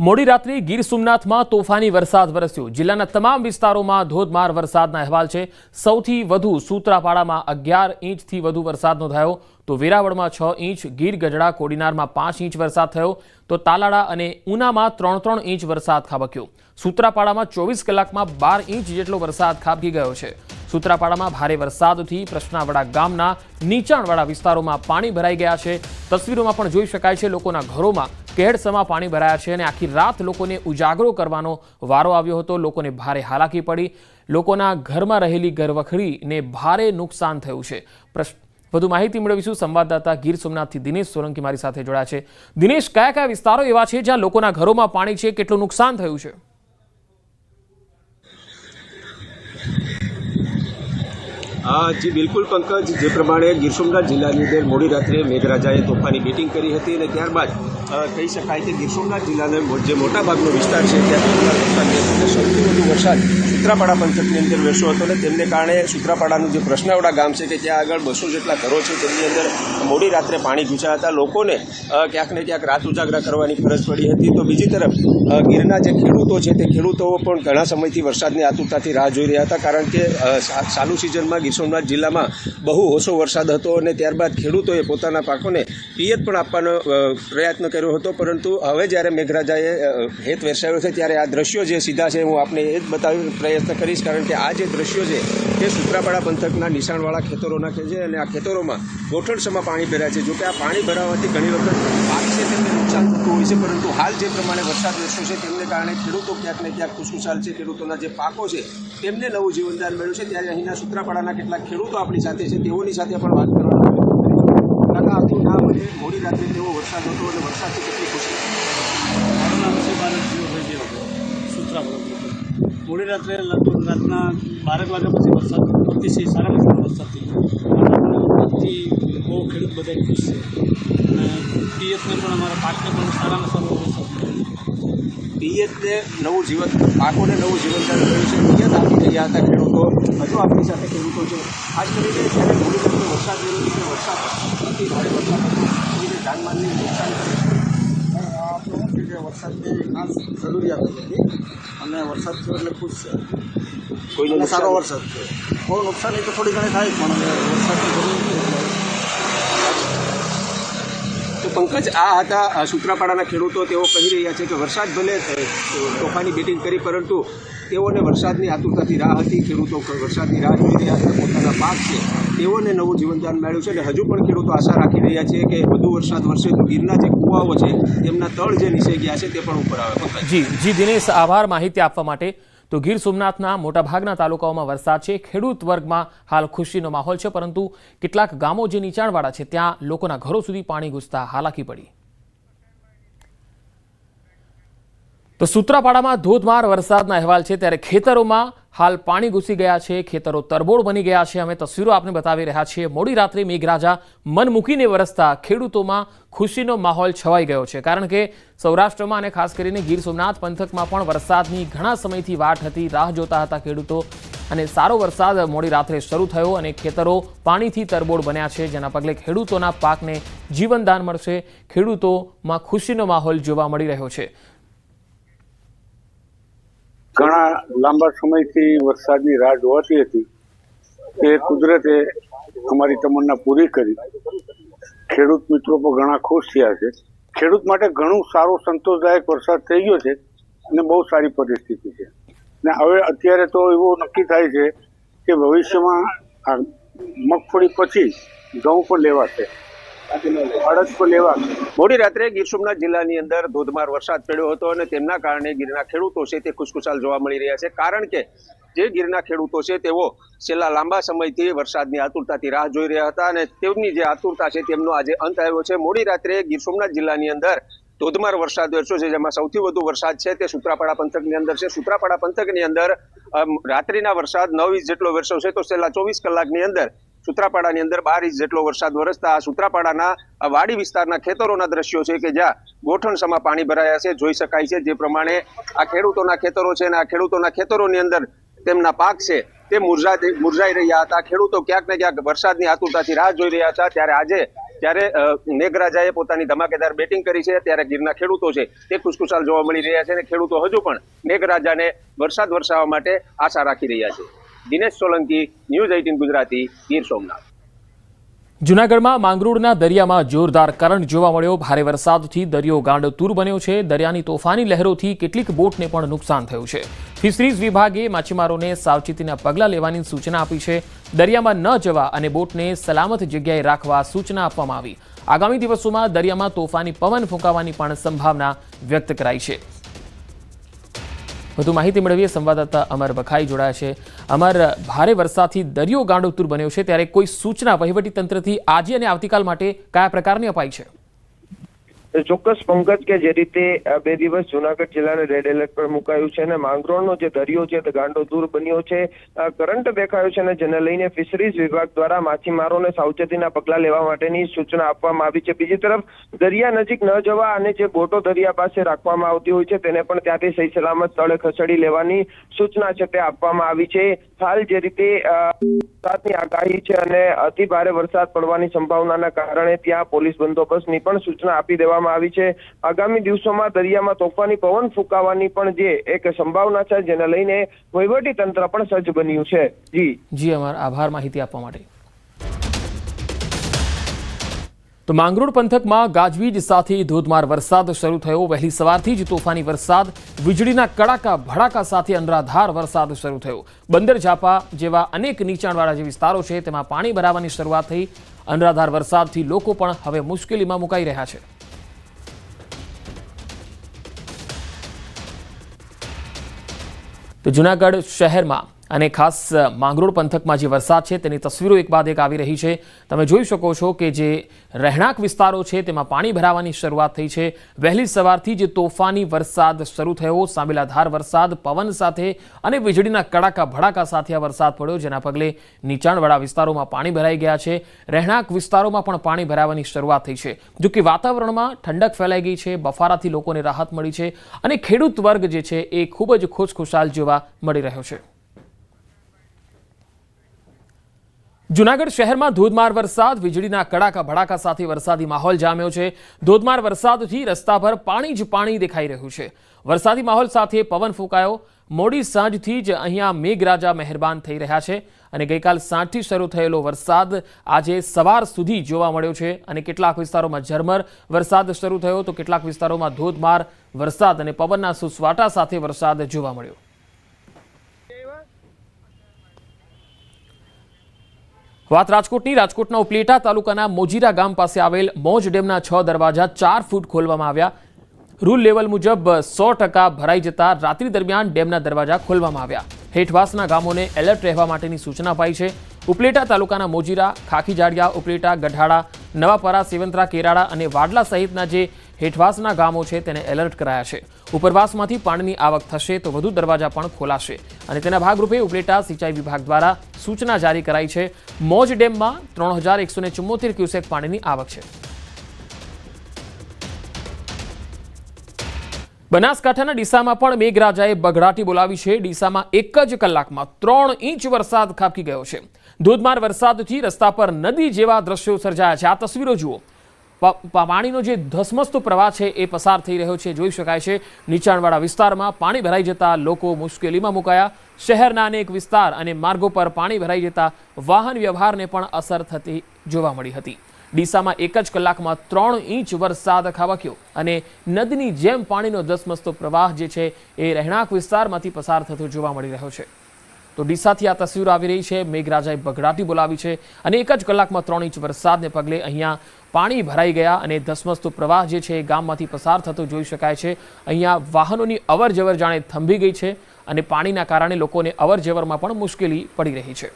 મોડી રાત્રે ગીર સોમનાથમાં તોફાની વરસાદ વરસ્યો. જિલ્લાના તમામ વિસ્તારોમાં ધોધમાર વરસાદના અહેવાલ છે. સૌથી વધુ સૂત્રાપાડામાં અગિયાર ઇંચથી વધુ વરસાદ નોંધાયો. તો વેરાવળમાં છ ઇંચ ગીર ગઢડા કોડીનારમાં પાંચ ઇંચ વરસાદ થયો તો તાલાળા અને ઉનામાં ત્રણ ત્રણ ઇંચ વરસાદ ખાબક્યો. સૂત્રાપાડામાં ચોવીસ કલાકમાં બાર ઇંચ જેટલો વરસાદ ખાબકી ગયો છે. સૂત્રાપાડામાં ભારે વરસાદથી પ્રશ્નાવાડા ગામના નીચાણવાળા વિસ્તારોમાં પાણી ભરાઈ ગયા છે. તસવીરોમાં પણ જોઈ શકાય છે લોકોના ઘરોમાં કેડસમાં પાણી ભરાયા છે અને આખી રાત લોકોને ઉજાગરો કરવાનો વારો આવ્યો હતો. લોકોને ભારે હાલાકી પડી. લોકોના ઘરમાં રહેલી ઘરવખરીને ભારે નુકસાન થયું છે. પ્રશ્ન વધુ માહિતી મેળવીશું. સંવાદદાતા ગીર સોમનાથથી દિનેશ સોલંકી મારી સાથે જોડાયા છે. દિનેશ, કયા કયા વિસ્તારો એવા છે જ્યાં લોકોના ઘરોમાં પાણી છે? કેટલું નુકસાન થયું છે? હા, જી, બિલકુલ પંકજ. જે પ્રમાણે ગીર સોમનાથ જિલ્લાની અંદર મોડી રાત્રે મેઘરાજાએ તોફાની બેટિંગ કરી હતી અને ત્યારબાદ કહી શકાય કે ગીર સોમનાથ જિલ્લાનો જે મોટાભાગનો વિસ્તાર છે, ત્યાં. સૌથી વધુ વરસાદ સૂત્રાપાડા પંથકની અંદર વરસ્યો હતો અને તેમને કારણે સૂત્રાપાડાનું જે પ્રશ્નાવડા ગામ છે કે ત્યાં આગળ બસો જેટલા ઘરો છે, તેમની અંદર મોડી રાત્રે પાણી ઘૂસ્યા હતા લોકોને ક્યાંક ને ક્યાંક રાત ઉજાગરા કરવાની ફરજ પડી હતી તો બીજી તરફ ગીરના જે ખેડૂતો છે, તે ખેડૂતો પણ ઘણા સમયથી વરસાદની આતુરતાથી રાહ જોઈ રહ્યા હતા, કારણ કે ચાલુ સિઝનમાં ગીર સોમનાથ જિલ્લામાં બહુ ઓછો વરસાદ હતો અને ત્યારબાદ ખેડૂતોએ પોતાના પાકોને પિયત પણ આપવાનો પ્રયત્ન કર્યો હતો, પરંતુ હવે જ્યારે મેઘરાજાએ હેત વેરસાવ્યો છે, ત્યારે આ દ્રશ્યો જે સીધા છે, હું આપને એ જ બતાવી પ્રયત્ન કરીશ, કારણ કે આ જે દ્રશ્યો છે, તે સૂત્રાપાડા પંથકના નિશાણવાળા ખેતરોના છે અને આ ખેતરોમાં ગોઠણસમાં પાણી ભરાય છે. જોકે આ પાણી ભરાવાથી ઘણી વખત પાક છે, તેમને નુકસાન થતું હોય છે, પરંતુ હાલ જે પ્રમાણે વરસાદ વરસ્યો છે, તેમને કારણે ખેડૂતો ક્યાંક ને ક્યાંક ખુશખુશાલ છે. ખેડૂતોના જે પાકો છે, તેમને નવું જીવનદાન મળ્યું છે. ત્યારે અહીંના સૂત્રાપાડાના કેટલાક ખેડૂતો આપણી સાથે છે, તેઓની સાથે પણ વાત કરવાનો આપનું મોડી રાત્રે જેવો વરસાદ હતો અને વરસાદથી કેટલી ખુશી. મારું નામ છે ભારત જીવભાઈ દેવ. મોડી રાત્રે લગભગ રાતના બારેક વાગ્યા પછી વરસાદ અતિશય સારા પ્રકારનો વરસાદ થઈ બહુ ખેડૂત બધા ખુશ છે. અને પિયતને પણ અમારા પાકને પણ સારામાં સારો વરસાદ પિયતને નવું જીવન, પાકોને નવું જીવન મળ્યું છે. પિયત આપી રહ્યા હતા ખેડૂતો. હજુ આપણી સાથે ખેડૂતો છે. ખાસ કરીને જ્યારે મોડી રાત્રે વરસાદ રહ્યો છે વરસાદ અતિ ભારે વરસાદ જાનમાલની નુકસાન કર્યું આપણે શું છે કે વરસાદની ખાસ જરૂરિયાત હતી અને વરસાદ થયો એટલે ખુશ છે. કોઈને સારો નુકસાન? વરસાદ થયો બહુ નુકસાની તો થોડી ઘણી થાય પણ વરસાદની જરૂર તો પંકજ આ હતા સૂત્રાપાડાના ખેડૂતો તેઓ કહી રહ્યા છે કે વરસાદ ભલે તોફાની બેટિંગ કરી પરંતુ તેઓને વરસાદની આતુરતાથી રાહ હતી. ખેડૂતો વરસાદની રાહ જોઈ રહ્યા હતા પોતાના પાક છે. તેઓને નવું જીવનદાન મળ્યું છે અને હજુ પણ ખેડૂતો આશા રાખી રહ્યા છે કે વધુ વરસાદ વરસે તો ગીરના જે કુવાઓ છે, તેમના તળ જે નીચે ગયા છે તે પણ ઉપર આવે. જી જી દિનેશ, આભાર માહિતી આપવા માટે. તો ગીર સોમનાથના મોટાભાગના તાલુકાઓમાં વરસાદ છે. ખેડૂત વર્ગમાં હાલ ખુશીનો માહોલ છે, પરંતુ કેટલાક ગામો જે નીચાણવાળા છે, ત્યાં લોકોના ઘરો સુધી પાણી ઘૂસતા હાલાકી પડી. તો સૂત્રાપાડામાં ધોધમાર વરસાદના અહેવાલ છે. ત્યારે ખેતરોમાં હાલ પાણી ઘૂસી ગયા છે, ખેતરો તરબોળ બની ગયા છે. અમે તસવીરો આપને બતાવી રહ્યા છીએ. મોડી રાત્રે મેઘરાજા મન મૂકીને વરસતા ખેડૂતોમાં ખુશીનો માહોલ છવાઈ ગયો છે. કારણ કે સૌરાષ્ટ્રમાં અને ખાસ કરીને ગીર સોમનાથ પંથકમાં પણ વરસાદની ઘણા સમયથી વાટ હતી. રાહ જોતા હતા ખેડૂતો અને સારો વરસાદ મોડી રાત્રે શરૂ થયો અને ખેતરો પાણીથી તરબોળ બન્યા છે. જેના પગલે ખેડૂતોના પાકને જીવનદાન મળશે. ખેડૂતોમાં ખુશીનો માહોલ જોવા મળી રહ્યો છે. ઘણા લાંબા સમયથી વરસાદની રાહ જોવાતી હતી. તે કુદરતે અમારી તમન્ના પૂરી કરી. ખેડૂત મિત્રો પણ ઘણા ખુશ થયા છે. ખેડૂત માટે ઘણું સારો સંતોષદાયક વરસાદ થઈ ગયો છે અને બહુ સારી પરિસ્થિતિ છે. ને હવે અત્યારે તો એવું નક્કી થાય છે કે ભવિષ્યમાં મગફળી પછી ઘઉં પણ લેવાશે. મોડી રાત્રે ગીર સોમનાથ જિલ્લાની અંદર ધોધમાર વરસાદ પડ્યો હતો અને તેમના કારણે ગીરના ખેડૂતો છે તે ખુશખુશાલ જોવા મળી રહ્યા છે. કારણ કે જે ગીરના ખેડૂતો છે તેઓ છેલ્લા લાંબા સમયથી વરસાદની આતુરતાથી રાહ જોઈ રહ્યા હતા અને તેમની જે આતુરતા છે તેમનો આજે અંત આવ્યો છે. મોડી રાત્રે ગીર સોમનાથ જિલ્લાની અંદર ધોધમાર વરસાદ વરસ્યો છે, જેમાં સૌથી વધુ વરસાદ છે તે સુત્રાપાડા પંથકની અંદર છે. સુત્રાપાડા પંથકની અંદર રાત્રિના વરસાદ નવ ઇંચ જેટલો વરસ્યો છે. તો છેલ્લા ચોવીસ કલાકની અંદર સૂત્રાપાડાની અંદર બાર ઇંચ જેટલો વરસાદ વરસતા આ સુત્રાપાડાના વાડી વિસ્તારના ખેતરોના દ્રશ્યો છે કે જ્યાં ગોઠણસમાં પાણી ભરાયા છે. જોઈ શકાય છે જે પ્રમાણે આ ખેડૂતોના ખેતરો છે અને આ ખેડૂતોના ખેતરોની અંદર તેમના પાક છે તે મુરઝાઈ મુરઝાઈ રહ્યા હતા. ખેડૂતો ક્યાંક ને ક્યાંક વરસાદની આતુરતાથી રાહ જોઈ રહ્યા હતા. ત્યારે આજે, ત્યારે મેઘરાજાએ પોતાની ધમાકેદાર બેટિંગ કરી છે. ત્યારે ગીરના ખેડૂતો છે તે ખુશખુશાલ જોવા મળી રહ્યા છે અને ખેડૂતો હજુ પણ મેઘરાજાને વરસાદ વરસાવવા માટે આશા રાખી રહ્યા છે. Dinesh Solanki, news eighteen Gujarati, Gir Somnath. જૂનાગઢમાં માંગરોળના દરિયામાં જોરદાર કરંટ જોવા મળ્યો. ભારે વરસાદથી દરિયો ગાંડતુર બન્યો છે. દરિયાની તોફાની લહેરોથી કેટલીક બોટને પણ નુકસાન થયું છે. ફિશરીઝ વિભાગે માછીમારોને સાવચેતીના પગલાં લેવાની સૂચના આપી છે. દરિયામાં ન જવા અને બોટને સલામત જગ્યાએ રાખવા સૂચના આપવામાં આવી. આગામી દિવસોમાં દરિયામાં તોફાની પવન ફૂંકાવાની પણ સંભાવના વ્યક્ત કરાઈ છે. વધુ માહિતી મેળવીએ. સંવાદદાતા અમર બખાઈ જોડાયા છે. અમર, ભારે વરસાદથી દરિયો ગાંડોતુર બન્યો છે. ત્યારે કોઈ સૂચના વહીવટી તંત્રથી આજે અને આવતીકાલ માટે કયા પ્રકારની અપાઈ છે? ચોક્કસ પંકજ કે જે રીતે બે દિવસ જુનાગઢ જિલ્લાને રેડ એલર્ટ પર મુકાયું છે અને માંગરોળનો જે દરિયો છે તે ગાંડો દૂર બન્યો છે. કરંટ દેખાયો છે અને જેને લઈને ફિશરીઝ વિભાગ દ્વારા માછીમારોને સાવચેતીના પગલાં લેવા માટેની સૂચના આપવામાં આવી છે. બીજી તરફ, દરિયા નજીક ન જવા અને જે બોટો દરિયા પાસે રાખવામાં આવતી હોય છે તેને પણ ત્યાંથી સહી સલામત સ્થળે ખસેડી લેવાની સૂચના છે તે આપવામાં આવી છે. હાલ જે રીતે વરસાદની આગાહી છે અને અતિ ભારે વરસાદ પડવાની સંભાવનાના કારણે ત્યાં પોલીસ બંદોબસ્તની પણ સૂચના આપી દેવામાં આવી છે. આગામી દિવસોમાં દરિયામાં તોફાની, પવન ફૂંકાવાની પણ જે એક સંભાવના છે, જેને લઈને વહીવટી તંત્ર પણ સજ્જ બન્યું છે. જી. જી, અમાર આભાર માહિતી આપવા માટે. તો માંગરોળ પંથકમાં ગાજવીજ સાથે ધોધમાર વરસાદ શરૂ થયો. વહેલી સવારથી જ તોફાની વરસાદ, વીજળીના કડાકા, ભડાકા સાથે અનરાધાર વરસાદ શરૂ થયો. બંદર ઝાપા જેવા અનેક નીચાણવાળા જે વિસ્તારો છે, તેમાં પાણી ભરાવાની શરૂઆત થઈ. અનરાધાર વરસાદથી લોકો પણ હવે મુશ્કેલીમાં મુકાઈ રહ્યા છે. જુનાગઢ શહેરમાં અને ખાસ માંગરોળ પંથકમાં જે વરસાદ છે, તેની તસવીરો એક બાદ એક આવી રહી છે. તમે જોઈ શકો છો કે જે રહેણાંક વિસ્તારો છે, તેમાં પાણી ભરાવાની શરૂઆત થઈ છે. વહેલી સવારથી જે તોફાની વરસાદ શરૂ થયો. સાંબેલાધાર વરસાદ, પવન સાથે અને વીજળીના કડાકા ભડાકા સાથે આ વરસાદ પડ્યો, જેના પગલે નીચાણવાળા વિસ્તારોમાં પાણી ભરાઈ ગયા છે. રહેણાંક વિસ્તારોમાં પણ પાણી ભરાવાની શરૂઆત થઈ છે. જો કે વાતાવરણમાં ઠંડક ફેલાઈ ગઈ છે, બફારાથી લોકોને રાહત મળી છે અને ખેડૂત વર્ગ જે છે, એ ખૂબ જ ખુશખુશાલ જોવા મળી રહ્યો છે. જુનાગઢ શહેરમાં ધોધમાર વરસાદ, વીજળીના કડાકા ભડાકા સાથે વરસાદી માહોલ જામ્યો છે. ધોધમાર વરસાદથી રસ્તા પર પાણી જ પાણી દેખાઈ રહ્યું છે. વરસાદી માહોલ સાથે પવન ફૂંકાયો. મોડી સાંજથી જ અહીંયા મેઘરાજા મહેરબાન થઈ રહ્યા છે અને ગઈકાલ સાંજથી શરૂ થયેલો વરસાદ આજે સવાર સુધી જોવા મળ્યો છે અને કેટલાક વિસ્તારોમાં ઝરમર વરસાદ શરૂ થયો તો કેટલાક વિસ્તારોમાં ધોધમાર વરસાદ અને પવનના સુસવાટા સાથે વરસાદ જોવા મળ્યો. વાત રાજકોટની, રાજકોટના ઉપલેટા તાલુકાના મોજીરા ગામ પાસે આવેલ મોજ ડેમના છ દરવાજા ચાર ફૂટ ખોલવામાં આવ્યા. રૂલ લેવલ મુજબ સો ટકા ભરાઈ જતા રાત્રિ દરમિયાન ડેમના દરવાજા ખોલવામાં આવ્યા. હેઠવાસના ગામોને એલર્ટ રહેવા માટેની સૂચના અપાઈ છે. ઉપલેટા તાલુકાના મોજીરા, ખાખીજાડિયા, ઉપલેટા ગઢાડા નવાપરા, સેવંતરા, કેરાળા અને વાડલા સહિતના જે હેઠવાસના ગામો છે તેને એલર્ટ કરાયા છે. ઉપરવાસમાંથી પાણીની આવક થશે તો વધુ દરવાજા પણ ખોલાશે. અને તેના ભાગરૂપે ઉપલેટા સિંચાઈ વિભાગ દ્વારા સૂચના જારી કરાઈ છે. મોજ ડેમમાં ત્રણ હજાર એકસો ને ચુમ્મોતેર ક્યુસેક પાણીની આવક છે. બનાસકાંઠાના ડીસામાં પણ મેઘરાજાએ બઘડાટી બોલાવી છે. ડીસામાં એક જ કલાકમાં ત્રણ ઇંચ વરસાદ ખાબકી ગયો છે. ધોધમાર વરસાદથી રસ્તા પર નદી જેવા દ્રશ્યો સર્જાયા છે. આ તસવીરો જુઓ. પાણીનો જે ધસમસતો પ્રવાહ છે એ પસાર થઈ રહ્યો છે, જોઈ શકાય છે. નીચાણવાળા વિસ્તારમાં પાણી ભરાઈ જતા લોકો મુશ્કેલીમાં મુકાયા. શહેરના અનેક વિસ્તાર અને માર્ગો પર પાણી ભરાઈ જતા વાહન વ્યવહારને પણ અસર થતી જોવા મળી હતી. ડીસામાં એક જ કલાકમાં ત્રણ ઇંચ વરસાદ ખાબક્યો અને નદીની જેમ પાણીનો ધસમસતો પ્રવાહ જે છે એ રહેણાંક વિસ્તારમાંથી પસાર થતો જોવા મળી રહ્યો છે. તો ડીસાથી આ તસવીરો આવી રહી છે. મેઘરાજાએ બગડાટી બોલાવી છે અને એક જ કલાકમાં ત્રણ ઇંચ વરસાદને પગલે અહીંયા પાણી ભરાઈ ગયા અને ધસમસતો પ્રવાહ જે છે એ ગામમાંથી પસાર થતો જોઈ શકાય છે. અહીંયા વાહનોની અવર જાણે થંભી ગઈ છે અને પાણીના કારણે લોકોને અવર પણ મુશ્કેલી પડી રહી છે.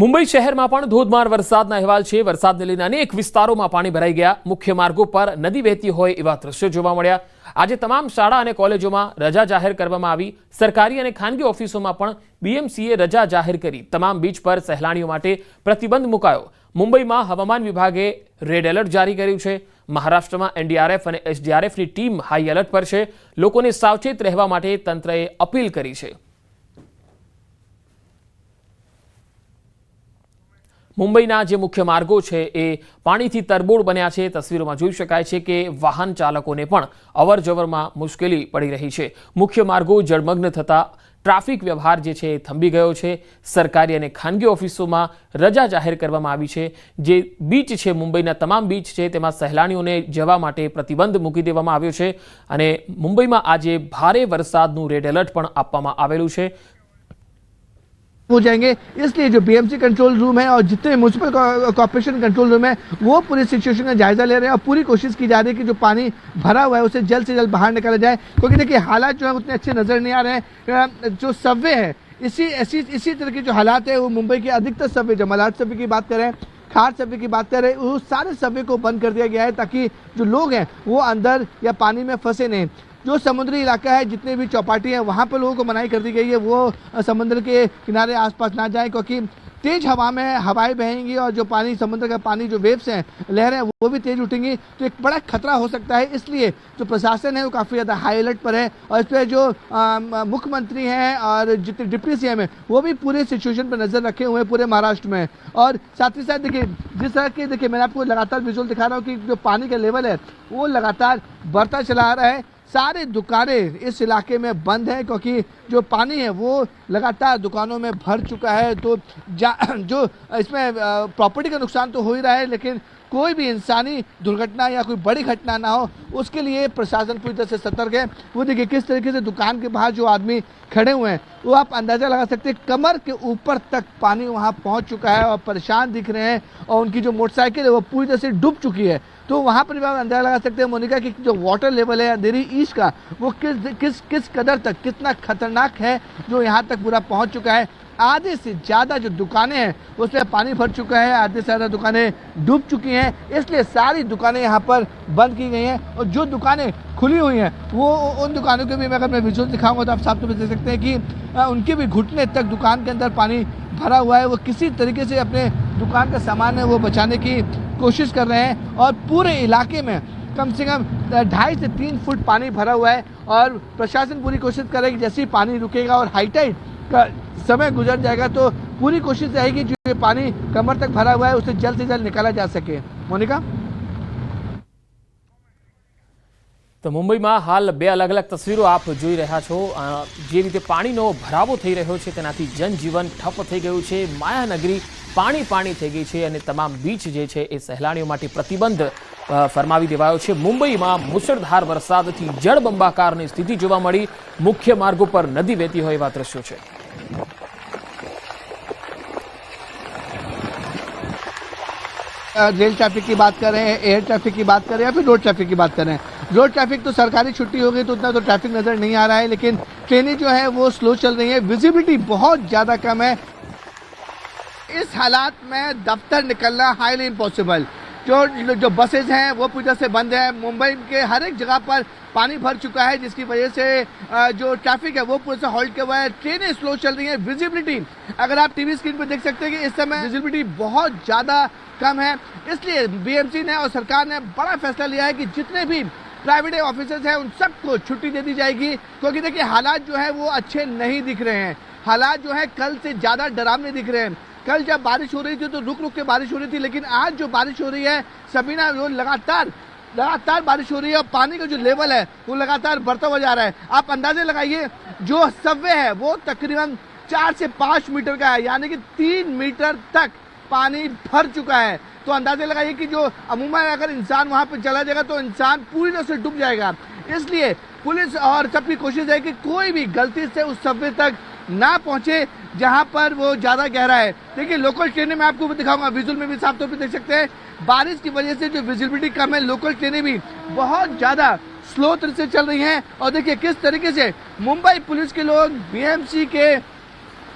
મુંબઈ શહેરમાં પણ ધોધમાર વરસાદના અહેવાલ છે. વરસાદને લઈને અનેક વિસ્તારોમાં પાણી ભરાઈ ગયા. મુખ્ય માર્ગો પર નદી વહેતી હોય એવા દ્રશ્યો જોવા મળ્યા. આજે તમામ શાળા અને કોલેજોમાં રજા જાહેર કરવામાં આવી. સરકારી અને ખાનગી ઓફિસોમાં પણ બીએમસીએ રજા જાહેર કરી. તમામ બીચ પર સહેલાણીઓ માટે પ્રતિબંધ મુકાયો. મુંબઈમાં હવામાન વિભાગે રેડ એલર્ટ જારી કર્યું છે. મહારાષ્ટ્રમાં એનડીઆરએફ અને એસડીઆરએફની ટીમ હાઈ એલર્ટ પર છે. લોકોને સાવચેત રહેવા માટે તંત્રએ અપીલ કરી છે. મુંબઈના જે મુખ્ય માર્ગો છે એ પાણીથી તરબોળ બન્યા છે. તસવીરોમાં જોઈ શકાય છે કે વાહન ચાલકોને પણ અવર જવરમાં મુશ્કેલી પડી રહી છે. મુખ્ય માર્ગો જળમગ્ન થતાં ટ્રાફિક વ્યવહાર જે છે એ થંભી ગયો છે. સરકારી અને ખાનગી ઓફિસોમાં રજા જાહેર કરવામાં આવી છે. જે બીચ છે, મુંબઈના તમામ બીચ છે, તેમાં સહેલાણીઓને જવા માટે પ્રતિબંધ મૂકી દેવામાં આવ્યો છે અને મુંબઈમાં આજે ભારે વરસાદનું રેડ એલર્ટ પણ આપવામાં આવેલું છે. हो जाएँगे। इसलिए जो बीएमसी कंट्रोल रूम है और जितने म्यूनसिपल कॉर्पोरेशन कंट्रोल रूम है, वो पूरी सिचुएशन का जायजा ले रहे हैं और पूरी कोशिश की जा रही है कि जो पानी भरा हुआ है, उसे जल्द से जल्द बाहर निकाला जाए। क्योंकि देखिए, हालात जो है, उतने अच्छे नज़र नहीं आ रहे हैं। जो सबवे है, इसी ऐसी इसी तरह के जो हालात है, वो मुंबई के अधिकतर सबवे जो मलाड सबवे की बात करें, खार सबवे की बात करें उस सारे सबवे को बंद कर दिया गया है ताकि जो लोग हैं, वो अंदर या पानी में फंसे नहीं। जो समुद्री इलाका है, जितने भी चौपाटी है, वहाँ पर लोगों को मनाही कर दी गई है। वो समुद्र के किनारे आसपास ना जाएँ, क्योंकि तेज हवा में हवाएँ बहेंगी और जो पानी, समुद्र का पानी, जो वेव्स हैं, लहरें वो भी तेज उठेंगी। तो एक बड़ा खतरा हो सकता है, इसलिए जो प्रशासन है, वो काफ़ी ज़्यादा हाई अलर्ट पर है। और इस पर जो मुख्यमंत्री हैं और जितने डिप्टी सीएम हैं, वो भी पूरे सिचुएशन पर नज़र रखे हुए हैं, पूरे महाराष्ट्र में। और साथ ही साथ देखिए, जिस तरह के, देखिए, मैंने आपको लगातार विजुअल दिखा रहा हूँ कि जो पानी का लेवल है, वो लगातार बढ़ता चला आ रहा है। सारी दुकानें इस इलाके में बंद हैं क्योंकि जो पानी है वो लगातार दुकानों में भर चुका है। तो जा, जो इसमें प्रॉपर्टी का नुकसान तो हो ही रहा है लेकिन कोई भी इंसानी दुर्घटना या कोई बड़ी घटना ना हो उसके लिए प्रशासन पूरी तरह से सतर्क है। वो देखिए किस तरीके से दुकान के बाहर जो आदमी खड़े हुए हैं वो आप अंदाज़ा लगा सकते हैं कमर के ऊपर तक पानी वहाँ पहुँच चुका है और परेशान दिख रहे हैं और उनकी जो मोटरसाइकिल है वो पूरी तरह से डूब चुकी है। तो वहाँ पर भी आप अंदाजा लगा सकते हैं मोनिका की जो वाटर लेवल है अंधेरी ईस्ट का वो किस किस किस कदर तक कितना खतरनाक है जो यहाँ तक पूरा पहुँच चुका है आधे से ज़्यादा जो दुकानें हैं, उसमें पानी भर चुका है, आधे से ज़्यादा दुकानें डूब चुकी हैं, इसलिए सारी दुकानें यहाँ पर बंद की गई हैं और जो दुकानें खुली हुई हैं, वो उन दुकानों के भी अगर मैं विजुअल दिखाऊँगा तो आप साफ़ तौर पर देख सकते हैं कि उनके भी घुटने तक दुकान के अंदर पानी भरा हुआ है, वो किसी तरीके से अपने दुकान का सामान है वो बचाने की कोशिश कर रहे हैं और पूरे इलाके में कम से कम ढाई से तीन फुट पानी भरा हुआ है और प्रशासन पूरी कोशिश कर रहा है कि जैसे ही पानी रुकेगा और हाईटाइड का समय गुजर जाएगा तो पूरी कोशिश रहेगी जो ये पानी कमर तक भरा हुआ है उसे जल्द से जल्द निकाला जा सके मोनिका તો મુંબઈમાં હાલ બે અલગ અલગ તસવીરો આપ જોઈ રહ્યા છો અ, જે રીતે પાણીનો ભરાવો થઈ રહ્યો છે તેનાથી જનજીવન ઠપ થઈ ગયું છે માયાનગરી પાણી પાણી થઈ ગઈ છે અને તમામ બીચ જે છે એ સહેલાણીઓ માટે પ્રતિબંધ અ, ફરમાવી દેવાયો છે મુંબઈમાં મુશળધાર વરસાદથી જળબંબાકારની સ્થિતિ જોવા મળી મુખ્ય માર્ગો પર નદી વહેતી હોય એવા દ્રશ્યો છે अ, रेल ट्रैफ़िक की बात करें एयर ट्रैफ़िक की बात कर करें या फिर रोड ट्रैफ़िक की बात करें। रोड ट्रैफ़िक तो सरकारी छुट्टी हो गई तो उतना तो ट्रैफ़िक नज़र नहीं आ रहा है, लेकिन ट्रेनें जो है वो स्लो चल रही है। विजिबिलिटी बहुत ज़्यादा कम है। इस हालात में दफ्तर निकलना हाईली इम्पॉसिबल जो जो बसेज हैं, वो पूरी तरह से बंद है। मुंबई के हर एक जगह पर पानी भर चुका है, जिसकी वजह से जो ट्रैफ़िक है, वो पूरे से हॉल्ट किया हुआ है। ट्रेनें स्लो चल रही हैं। विजिबिलिटी अगर आप टीवी स्क्रीन पर देख सकते हैं कि इस समय विजिबिलिटी बहुत ज़्यादा कम है। इसलिए बीएमसी ने और सरकार ने बड़ा फैसला लिया है कि जितने भी प्राइवेट ऑफिसर्स हैं, उन सबको छुट्टी दे दी जाएगी। क्योंकि देखिए, हालात जो है, वो अच्छे नहीं दिख रहे हैं। हालात जो है, कल से ज़्यादा डरावने दिख रहे हैं। कल जब बारिश हो रही थी तो रुक रुक के बारिश हो रही थी, लेकिन आज जो बारिश हो रही है सबीना वो लगातार लगातार बारिश हो रही है और पानी का जो लेवल है, वो लगातार बढ़ता हुआ जा रहा है। आप अंदाजे लगाइए, जो सबवे है, वो तकरीबन चार से पाँच मीटर का है, यानी कि तीन मीटर तक पानी भर चुका है। तो अंदाजे लगाइए कि जो अमूमन अगर इंसान वहाँ पर चला जाएगा तो इंसान पूरी तरह से डूब जाएगा। इसलिए पुलिस और सबकी कोशिश है कि कोई भी गलती से उस सबवे तक ना पहुँचे। जहाँ पर वो ज़्यादा गहरा है। देखिए लोकल ट्रेनें मैं आपको भी दिखाऊँगा विजुअल में भी साफ़ तौर पर देख सकते हैं। बारिश की वजह से जो विजिबिलिटी कम है लोकल ट्रेनें भी बहुत ज़्यादा स्लो तरह से चल रही हैं। और देखिए, किस तरीके से मुंबई पुलिस के लोग बीएमसी के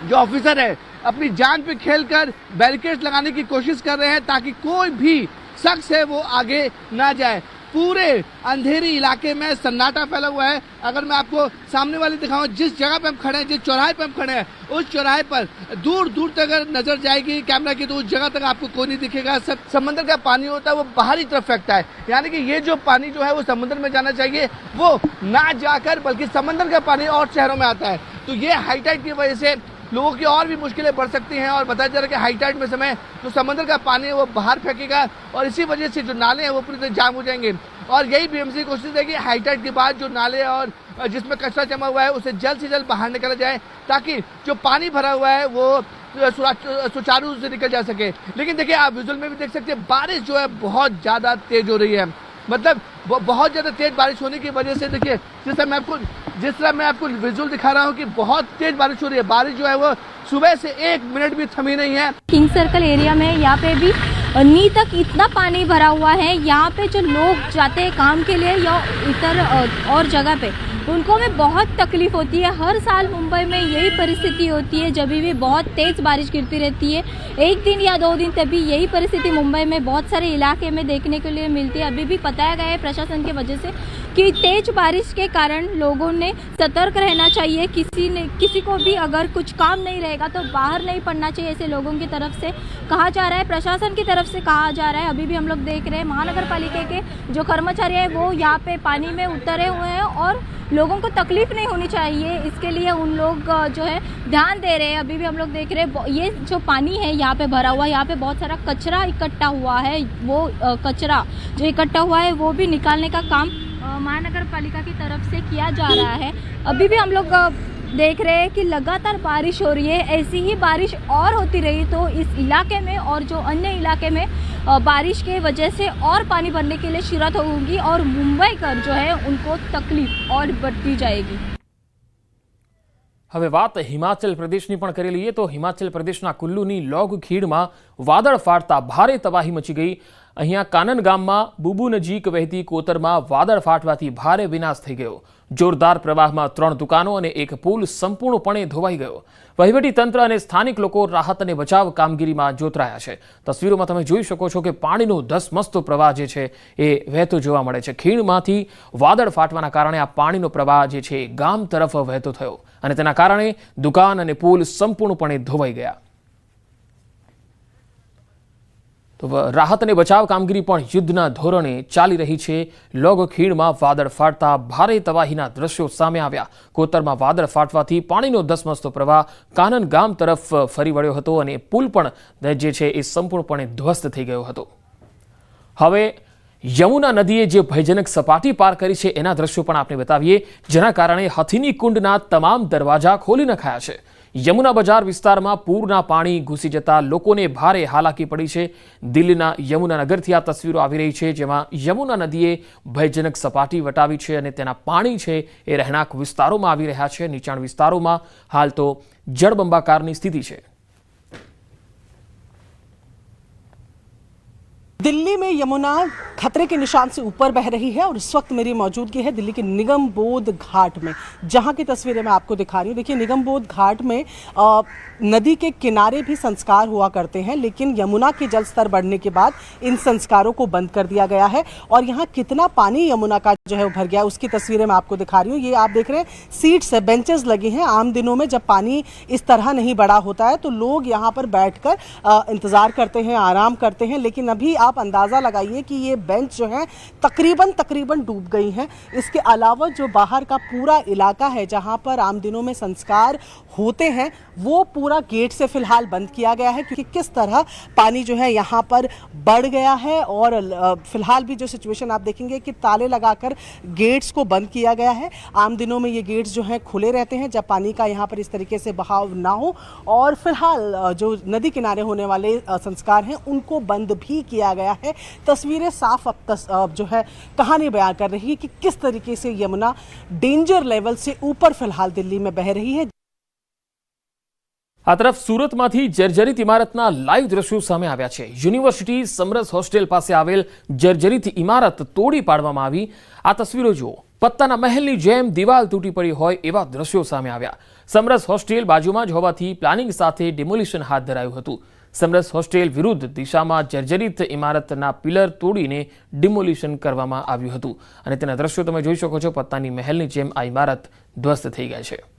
जो ऑफिसर है, अपनी जान पे खेलकर बैरिकेड लगाने की कोशिश कर रहे हैं ताकि कोई भी शख्स है वो आगे ना जाए। पूरे अंधेरी इलाके में सन्नाटा फैला हुआ है। अगर मैं आपको सामने वाले दिखाऊँ, जिस जगह पे हम खड़े हैं, जिस चौराहे पे हम खड़े हैं, उस चौराहे पर दूर दूर तक अगर नज़र जाएगी कैमरा की तो उस जगह तक आपको कोई नहीं दिखेगा। सब समंदर का पानी होता है, वो बाहरी तरफ़ फेंकता है। यानी कि ये जो पानी जो है, वो समुद्र में जाना चाहिए, वो ना जाकर, बल्कि समंदर का पानी और शहरों में आता है। तो ये हाईटाइट की वजह से लोगों की और भी मुश्किलें बढ़ सकती हैं और बताया जा रहा है कि हाईटाइट में समय, जो समंदर का पानी है, वो बाहर फेंकेगा और इसी वजह से जो नाले हैं, वो पूरी तरह जाम हो जाएँगे। और यही बीएमसी की कोशिश है कि हाईटाइट के बाद जो नाले और जिसमें कचरा जमा हुआ है, उसे जल्द से जल्द बाहर निकाला जाए, ताकि जो पानी भरा हुआ है, वो सुचारू से निकल जा सके। लेकिन देखिए, आप विजुअल में भी देख सकते हैं, बारिश जो है, बहुत ज़्यादा तेज हो रही है। मतलब बहुत ज़्यादा तेज बारिश होने की वजह से, देखिए, जिस तरह मैं आपको जिस तरह मैं आपको विजुअल दिखा रहा हूँ कि बहुत तेज बारिश हो रही है। बारिश जो है वो सुबह से एक मिनट भी थमी नहीं है। किंग सर्कल एरिया में यहाँ पे भी नी तक इतना पानी भरा हुआ है। यहाँ पे जो लोग जाते हैं काम के लिए या इतर और जगह पे उनको में बहुत तकलीफ़ होती है। हर साल मुंबई में यही परिस्थिति होती है, जब भी बहुत तेज़ बारिश गिरती रहती है। एक दिन या दो दिन तभी यही परिस्थिति मुंबई में बहुत सारे इलाके में देखने के लिए मिलती है। अभी भी बताया गया है, प्रशासन की वजह से कि तेज बारिश के कारण लोगों ने सतर्क रहना चाहिए। किसी ने, किसी को भी अगर कुछ काम नहीं रहेगा तो बाहर नहीं पड़ना चाहिए, ऐसे लोगों की तरफ़ से कहा जा रहा है। प्रशासन की तरफ़ से कहा जा रहा है। अभी भी हम लोग देख रहे हैं महानगर पालिका के जो कर्मचारी हैं, वो यहाँ पे पानी में उतरे हुए हैं और लोगों को तकलीफ़ नहीं होनी चाहिए। इसके लिए उन लोग जो है, ध्यान दे रहे हैं। अभी भी हम लोग देख रहे हैं ये जो पानी है यहाँ पे भरा हुआ है, यहाँ पे बहुत सारा कचरा इकट्ठा हुआ है। वो कचरा जो इकट्ठा हुआ है, वो भी निकालने का काम महानगर पालिका की तरफ से किया जा रहा है अभी भी हम लोग अ, देख रहे हैं कि लगातार बारिश हो रही है ऐसी ही बारिश और होती रही तो इस इलाके में और जो अन्य इलाके में अ, बारिश के वजह से और पानी भरने के लिए शिरत होगी और मुंबई कर जो है उनको तकलीफ और बढ़ती जाएगी હવે વાત હિમાચલ પ્રદેશની પણ કરી લઈએ તો હિમાચલ પ્રદેશના કુલ્લુની લોગ ખીણમાં વાદળ ફાટતા ભારે તબાહી મચી ગઈ અહીંયા કાનન ગામમાં બુબુ નજીક વહેતી કોતરમાં વાદળ ફાટવાથી ભારે વિનાશ થઈ ગયો. જોરદાર પ્રવાહમાં ત્રણ દુકાનો અને એક પુલ સંપૂર્ણપણે ધોવાઈ ગયો. વહીવટી તંત્ર અને સ્થાનિક લોકો રાહત અને બચાવ કામગીરીમાં જોતરાયા છે. તસવીરોમાં તમે જોઈ શકો છો કે પાણીનો ધસમસતો પ્રવાહ જે છે એ વહેતો જોવા મળે છે. ખીણમાંથી વાદળ ફાટવાના કારણે આ પાણીનો પ્રવાહ જે છે ગામ તરફ વહેતો થયો અને તેના કારણે દુકાન અને પુલ સંપૂર્ણપણે ધોવાઈ ગયા. તો રાહત અને બચાવ કામગીરી પણ યુદ્ધના ધોરણે ચાલી રહી છે. લોગખીણમાં વાદળ ફાટતા ભારે તબાહીના દ્રશ્યો સામે આવ્યા. કોતરમાં વાદળ ફાટવાથી પાણીનો ધસમસતો પ્રવાહ કાનન ગામ તરફ ફરી વળ્યો હતો અને પુલ પણ જે છે એ સંપૂર્ણપણે ધ્વસ્ત થઈ ગયો હતો. હવે યમુના નદીએ જે ભયજનક સપાટી પાર કરી છે એના દ્રશ્યો પણ આપણે બતાવીએ, જેના કારણે હથીની કુંડના તમામ દરવાજા ખોલી નખાયા છે. યમુના બજાર વિસ્તારમાં પૂરના પાણી ઘૂસી જતા લોકોને ભારે હાલાકી પડી છે. દિલ્હીના યમુના નગરથી આ તસવીરો આવી રહી છે, જેમાં યમુના નદીએ ભયજનક સપાટી વટાવી છે અને તેના પાણી છે એ રહેણાંક વિસ્તારોમાં આવી રહ્યા છે. નીચાણ વિસ્તારોમાં હાલ તો જળબંબાકારની સ્થિતિ છે. दिल्ली में यमुना खतरे के निशान से ऊपर बह रही है और इस वक्त मेरी मौजूदगी है दिल्ली के निगम बोध घाट में जहाँ की तस्वीरें मैं आपको दिखा रही हूँ। देखिए निगम बोध घाट में अ, नदी के किनारे भी संस्कार हुआ करते हैं लेकिन यमुना के जल स्तर बढ़ने के बाद इन संस्कारों को बंद कर दिया गया है और यहाँ कितना पानी यमुना का जो है भर गया उसकी तस्वीरें मैं आपको दिखा रही हूँ। ये आप देख रहे हैं सीट्स है बेंचेस लगे हैं। आम दिनों में जब पानी इस तरह नहीं बढ़ा होता है तो लोग यहाँ पर बैठकर अ, इंतज़ार करते हैं आराम करते हैं लेकिन अभी आप अंदाज़ा लगाइए कि ये बेंच जो है तकरीबन तकरीबन डूब गई हैं इसके अलावा जो बाहर का पूरा इलाका है जहाँ पर आम दिनों में संस्कार होते हैं वो पूरा गेट से फ़िलहाल बंद किया गया है क्योंकि किस तरह पानी जो है यहाँ पर बढ़ गया है और फ़िलहाल भी जो सिचुएशन आप देखेंगे कि ताले लगाकर गेट्स को बंद किया गया है। आम दिनों में ये गेट्स जो हैं खुले रहते हैं जब पानी का यहाँ पर इस तरीके से बहाव ना हो और फ़िलहाल जो नदी किनारे होने वाले संस्कार हैं उनको बंद भी किया गया है। तस्वीरें साफ़ अब तस, जो है कहानी बयां कर रही है कि किस तरीके से यमुना डेंजर लेवल से ऊपर फ़िलहाल दिल्ली में बह रही है। આ તરફ સુરતમાંથી જર્જરિત ઇમારતના લાઈવ દ્રશ્યો સામે આવ્યા છે. યુનિવર્સિટી સમરસ હોસ્ટેલ પાસે આવેલ જર્જરિત ઇમારત તોડી પાડવામાં આવી. આ તસવીરો જુઓ. પત્તાના મહેલની જેમ દિવાલ તૂટી પડી હોય એવા દ્રશ્યો સામે આવ્યા. સમરસ હોસ્ટેલ બાજુમાં જ હોવાથી પ્લાનિંગ સાથે ડિમોલિશન હાથ ધરાયું હતું. સમરસ હોસ્ટેલ વિરુદ્ધ દિશામાં જર્જરિત ઇમારતના પિલર તોડીને ડિમોલિશન કરવામાં આવ્યું હતું. અને તેના દ્રશ્યો તમે જોઈ શકો છો. પત્તાની મહેલની જેમ આ ઇમારત ધ્વસ્ત થઈ ગઈ છે.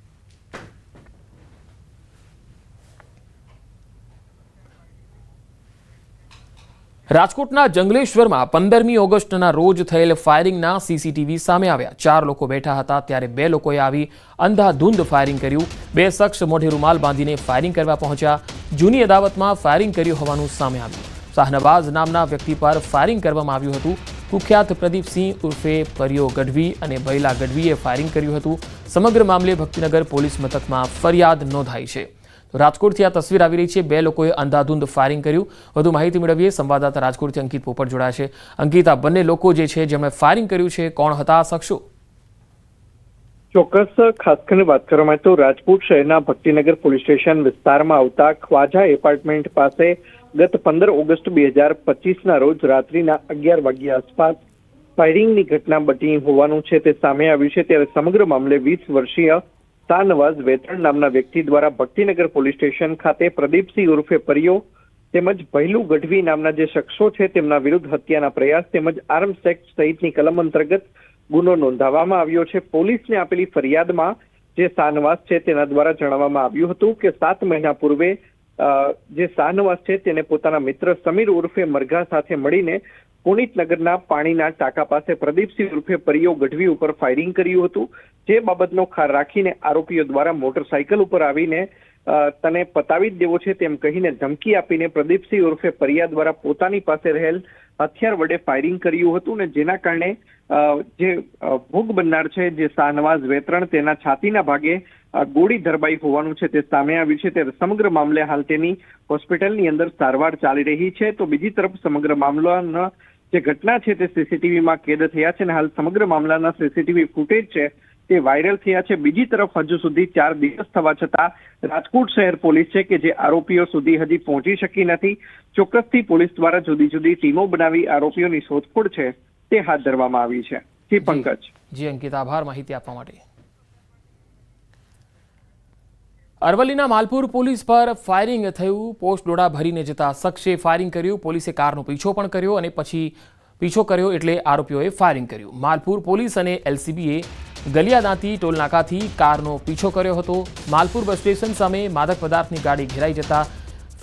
રાજકોટના જંગલેશ્વરમાં પંદરમી ઓગસ્ટના રોજ થયેલ ફાયરિંગના સીસીટીવી સામે આવ્યા. ચાર લોકો બેઠા હતા, ત્યારે બે લોકોએ આવી અંધાધૂંધ ફાયરિંગ કર્યું. બે શખ્સ મોઢે રૂમાલ બાંધીને ફાયરિંગ કરવા પહોંચ્યા. જૂની અદાવતમાં ફાયરિંગ કર્યું હોવાનું સામે આવ્યું. શાહનવાઝ નામના વ્યક્તિ પર ફાયરિંગ કરવામાં આવ્યું હતું. કુખ્યાત પ્રદીપસિંહ ઉર્ફે પરિયો ગઢવી અને બૈલા ગઢવીએ ફાયરિંગ કર્યું હતું. સમગ્ર મામલે ભક્તિનગર પોલીસ મથકમાં ફરિયાદ નોંધાઈ છે. રાજકોટથી આ તસવીર આવી રહી છે. બે લોકોએ અંધાધૂંધ ફાયરિંગ કર્યું. વધુ માહિતી મેળવીએ સંવાદદાતા રાજકોટથી અંકિત પોપટ જોડાયા છે. અંકિત, આ બંને લોકો જે છે, જેમણે ફાયરિંગ કર્યું છે, કોણ હતા? આ શખ્સો ચોક્કસ, ખાસ કરીને વાત કરવામાં તો રાજકોટ શહેરના ભક્તિનગર પોલીસ સ્ટેશન વિસ્તારમાં આવતા ખ્વાજા એપાર્ટમેન્ટ પાસે ગત પંદર ઓગસ્ટ બે હજાર પચીસના રોજ રાત્રિના અગિયાર વાગ્યા આસપાસ ફાયરિંગની ઘટના બની હોવાનું છે. તે સામે આવ્યું છે. ત્યારે સમગ્ર મામલે વીસ વર્ષીય શાહનવાઝ વેતણ નામના વ્યક્તિ દ્વારા ભક્તિનગર પોલીસ સ્ટેશન ખાતે પ્રદીપસિંહ ઉર્ફે પરિયો તેમજ ભૈલું ગઢવી નામના જે શખ્સો છે તેમના વિરુદ્ધ હત્યાના પ્રયાસ તેમજ આર્મ્સ એક્ટ સહિતની કલમ અંતર્ગત ગુનો નોંધાવવામાં આવ્યો છે. પોલીસને આપેલી ફરિયાદમાં જે શાહનવાઝ છે તેના દ્વારા જણાવવામાં આવ્યું હતું કે સાત મહિના પૂર્વે જે શાહનવાઝ છે તેને પોતાના મિત્ર સમીર ઉર્ફે મરઘા સાથે મળીને પુનિતનગરના પાણીના ટાંકા પાસે પ્રદીપસિંહ ઉર્ફે પરિયો ગઢવી ઉપર ફાયરિંગ કર્યું હતું. જે બાબતનો ખાર રાખીને આરોપીઓ દ્વારા મોટરસાયકલ ઉપર આવીને તને પતાવી જ દેવો છે તેમ કહીને ધમકી આપીને પ્રદીપસિંહ ઉર્ફે પરિયા દ્વારા પોતાની પાસે રહેલ હથિયાર વડે ફાયરિંગ કર્યું હતું ને જેના કારણે જે ભોગ બનનાર છે, જે શાહનવાઝ વેતરણ તેના છાતીના ભાગે ગોળી ધરબાઈ હોવાનું છે તે સામે આવ્યું છે. તે સમગ્ર મામલે હાલ તેની હોસ્પિટલની અંદર સારવાર ચાલી રહી છે. તો બીજી તરફ સમગ્ર મામલાના જે ઘટના છે તે સીસીટીવીમાં કેદ થયા છે અને હાલ સમગ્ર મામલાના સીસીટીવી ફૂટેજ છે તે વાયરલ થયા છે. બીજી તરફ હજુ સુધી ચાર દિવસ થવા છતાં રાજકોટ શહેર પોલીસ છે કે જે આરોપીઓ સુધી હજી પહોંચી શકી નથી. ચોક્કસથી પોલીસ દ્વારા જુદી જુદી ટીમો બનાવી આરોપીઓની શોધખોળ છે તે હાથ ધરવામાં આવી છે. જી પંકજ. જી અંકિત આભાર માહિતી આપવા માટે. અરવલ્લીના માલપુર પોલીસ પર ફાયરિંગ થયું. પોસ્ટ ડોડા ભરીને જતા શખ્સે ફાયરિંગ કર્યું. પોલીસે કારનો પીછો પણ કર્યો અને પછી પીછો કર્યો એટલે આરોપીઓએ ફાયરિંગ કર્યું. માલપુર પોલીસ અને એલસીબીએ ગલિયાદાંતી ટોલનાકાથી કારનો પીછો કર્યો હતો. માલપુર બસ સ્ટેશન સામે માદક પદાર્થની ગાડી ઘેરાઈ જતા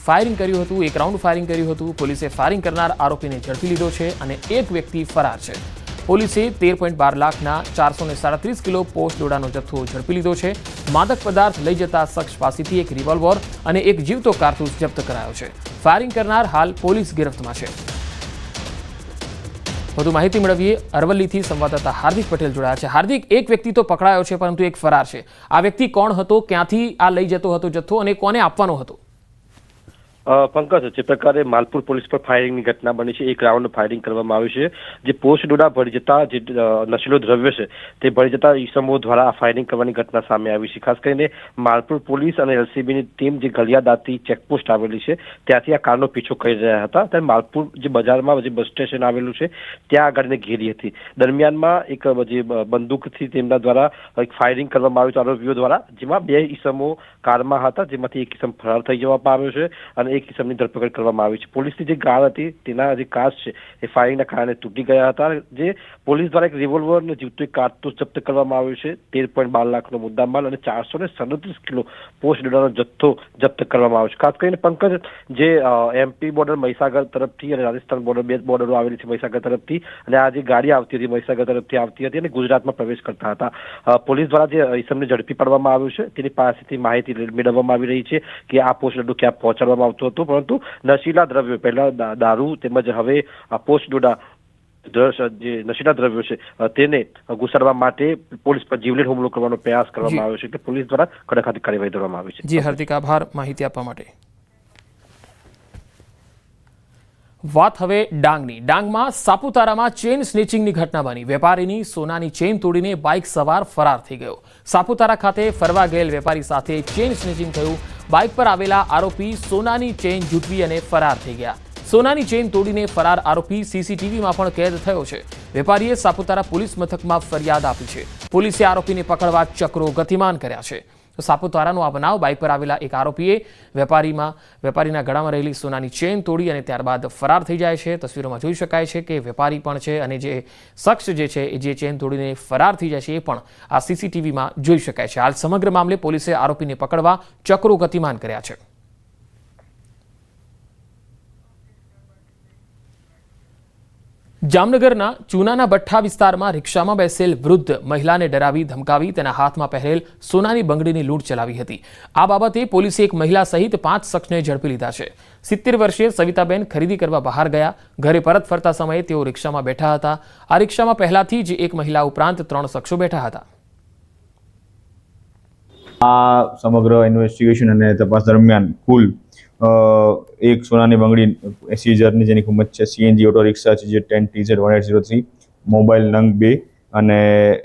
ફાયરિંગ કર્યું હતું. એક રાઉન્ડ ફાયરિંગ કર્યું હતું. પોલીસે ફાયરિંગ કરનાર આરોપીને ઝડપી લીધો છે અને એક વ્યક્તિ ફરાર છે. પોલીસે તેર પોઈન્ટ બાર લાખના ચારસો સાડત્રીસ કિલો પોસ્ટ દોડાનો જથ્થો ઝડપી લીધો છે. માદક પદાર્થ લઈ જતા શખ્સ પાસેથી એક રિવોલ્વર અને એક જીવતો કારતૂસ જપ્ત કરાયો છે. ફાયરિંગ કરનાર હાલ પોલીસ ગિરફ્તમાં છે. વધુ માહિતી મેળવીએ અરવલ્લીથી સંવાદદાતા હાર્દિક પટેલ જોડાયા છે. હાર્દિક, એક વ્યક્તિ તો પકડાયો છે, પરંતુ એક ફરાર છે. આ વ્યક્તિ કોણ હતો, ક્યાંથી આ લઈ જતો હતો જથ્થો અને કોને આપવાનો હતો? પંકજ, જે પ્રકારે માલપુર પોલીસ પર ફાયરિંગની ઘટના બની છે, એક રાઉન્ડ ફાયરિંગ કરવામાં આવ્યું છે, જે પોસ્ટ ડોડા ભળી જતા જે નશીલો દ્રવ્ય છે, તે ભરી જતા ઈસમો દ્વારા આ ફાયરિંગ કરવાની ઘટના સામે આવી છે. ખાસ કરીને માલપુર પોલીસ અને એલસીબીની ટીમ જે ગલિયાદાતી ચેકપોસ્ટ આવેલી છે, ત્યાંથી આ કારનો પીછો કરી રહ્યા હતા. ત્યારે માલપુર જે બજારમાં જે બસ સ્ટેશન આવેલું છે, ત્યાં આગળ ગાડીને ઘેરી હતી. દરમિયાનમાં એક જે બંદૂકથી તેમના દ્વારા એક ફાયરિંગ કરવામાં આવ્યું આરોપીઓ દ્વારા, જેમાં બે ઈસમો કારમાં હતા, જેમાંથી એક ઈસમ ફરાર થઈ જવા પામ્યો છે અને એક ઈસમની ધરપકડ કરવામાં આવી છે. પોલીસની જે ગાળ હતી, તેના જે કાચ છે, એ ફાયરિંગના કારણે તૂટી ગયા હતા. જે પોલીસ દ્વારા એક રિવોલ્વર અને જીવતું એક કારતૂસ જપ્ત કરવામાં આવ્યું છે. તેર પોઈન્ટ બાર લાખનો મુદ્દામાલ અને ચારસો ને સડત્રીસ કિલો પોસ્ટ ડોડાનો જથ્થો જપ્ત કરવામાં આવ્યો છે. ખાસ કરીને પંકજ, જે એમપી બોર્ડર મહીસાગર તરફથી અને રાજસ્થાન બોર્ડર બે બોર્ડરો આવેલી છે મહીસાગર તરફથી અને આ જે ગાડી આવતી હતી મહીસાગર તરફથી આવતી હતી અને ગુજરાતમાં પ્રવેશ કરતા હતા. પોલીસ દ્વારા જે ઇસમને ઝડપી પાડવામાં આવ્યું છે, તેની પાસેથી માહિતી મેળવવામાં આવી રહી છે કે આ પોસ્ટ ડોડો ક્યાં પહોંચાડવામાં આવતો હતો પરંતુ નશીલા દ્રવ્યો પહેલા દારૂ તેમજ હવે આ પોસ્ટ ડોડા દ્રશ- જે નશીલા દ્રવ્યો છે તેને ઘુસાડવા માટે પોલીસ પર જીવલેણ હુમલો કરવાનો પ્રયાસ કરવામાં આવ્યો છે એટલે પોલીસ દ્વારા કડક કાર્યવાહી કરવામાં આવી છે. જી હાર્દિક આભાર માહિતી આપવા માટે. વાત હવે ડાંગની. ડાંગમાં સાપુતારામાં ચેન સ્નેચિંગની ઘટના બની. વેપારીની સોનાની ચેન તોડીને બાઇક સવાર ફરાર થઈ ગયો. સાપુતારા ખાતે ફરવા ગયેલ વેપારી સાથે ચેન સ્નેચિંગ થયું. બાઇક પર આવેલા આરોપી સોનાની ચેન જૂટવી અને ફરાર થઈ ગયા. સોનાની ચેઇન તોડીને ફરાર આરોપી સીસીટીવીમાં પણ કેદ થયો છે. વેપારીએ સાપુતારા પોલીસ મથકમાં ફરિયાદ આપી છે. પોલીસે આરોપીને પકડવા ચક્રો ગતિમાન કર્યા છે. તો સાપુતારાનો આ બનાવ બાઇક પર આવેલા એક આરોપીએ વેપારીમાં, વેપારીના ગળામાં રહેલી સોનાની ચેન તોડી અને ત્યારબાદ ફરાર થઈ જાય છે. તસવીરોમાં જોઈ શકાય છે કે વેપારી પણ છે અને જે શખ્સ જે છે એ જે ચેન તોડીને ફરાર થઈ જાય છે એ પણ આ સીસીટીવીમાં જોઈ શકાય છે. હાલ સમગ્ર મામલે પોલીસે આરોપીને પકડવા ચક્રો ગતિમાન કર્યા છે. જામનગરના ચૂનાના ભઠ્ઠા વિસ્તારમાં રિક્ષામાં બેસેલ વૃદ્ધ મહિલાને ડરાવી ધમકાવી, તેના હાથમાં પહેરેલ સોનાની બંગડીની લૂંટ ચલાવી હતી. આ બાબતે પોલીસે એક મહિલા સહિત પાંચ શખ્સને ઝડપી લીધા છે. સિત્તેર વર્ષીય સવિતાબેન ખરીદી કરવા બહાર ગયા. ઘરે પરત ફરતા સમયે તેઓ રિક્ષામાં બેઠા હતા. આ રિક્ષામાં પહેલાથી જ એક મહિલા ઉપરાંત ત્રણ શખ્સો બેઠા હતા. આ સમગ્ર ઇન્વેસ્ટિગેશન અને તપાસ દરમિયાન કુલ એક સોનાની બંગડી એસી હજારની જેની કિંમત છે. સીએનજી ઓટો રિક્ષા છે, જે ten TZ one eight zero three mobile નંગ બે અને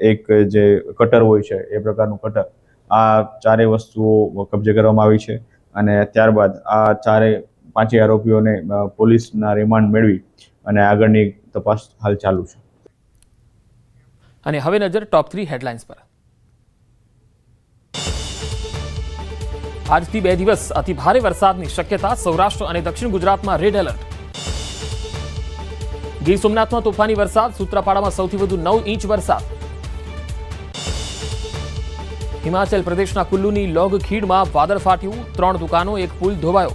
એક જે કટર હોય છે, એ પ્રકારનું કટર આ ચારેય વસ્તુઓ કબજે કરવામાં આવી છે અને ત્યારબાદ આ ચારે પાંચેય આરોપીઓને પોલીસના રિમાન્ડ મેળવી અને આગળની તપાસ હાલ ચાલુ છે. અને હવે નજર ટોપ થ્રી હેડલાઇન્સ પર. આજથી બે દિવસ અતિ ભારે વરસાદની શક્યતા સૌરાષ્ટ્ર અને દક્ષિણ ગુજરાતમાં રેડ એલર્ટ. ગીર સોમનાથમાં તોફાની વરસાદ, સૂત્રાપાડામાં સૌથી વધુ નવ ઇંચ વરસાદ. હિમાચલ પ્રદેશના કુલ્લુની લોગ ખીડમાં વાદળ ફાટ્યું, ત્રણ દુકાનો, એક પુલ ધોવાયો.